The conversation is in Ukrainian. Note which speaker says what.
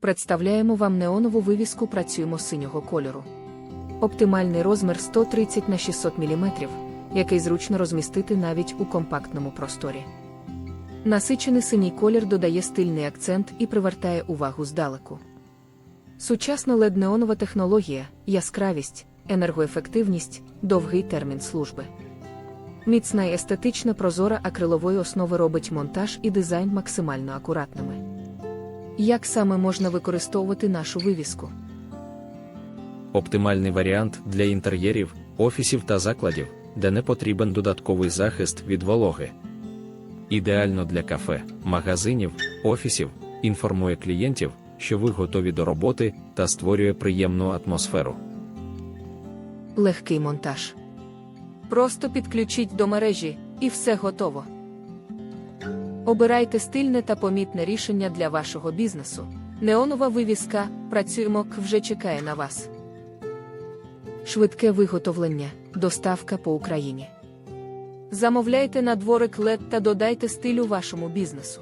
Speaker 1: Представляємо вам неонову вивіску Працюємо синього кольору. Оптимальний розмір 130 на 600 мм, який зручно розмістити навіть у компактному просторі. Насичений синій колір додає стильний акцент і привертає увагу здалеку. Сучасна LED-неонова технологія, яскравість, енергоефективність, довгий термін служби. Міцна і естетична прозора акрилової основи робить монтаж і дизайн максимально акуратними. Як саме можна використовувати нашу вивіску?
Speaker 2: Оптимальний варіант для інтер'єрів, офісів та закладів, де не потрібен додатковий захист від вологи. Ідеально для кафе, магазинів, офісів, інформує клієнтів, що ви готові до роботи та створює приємну атмосферу.
Speaker 1: Легкий монтаж. Просто підключіть до мережі, і все готово. Обирайте стильне та помітне рішення для вашого бізнесу. Неонова вивіска Працюємо вже чекає на вас. Швидке виготовлення, доставка по Україні. Замовляйте на дворик LED та додайте стилю вашому бізнесу.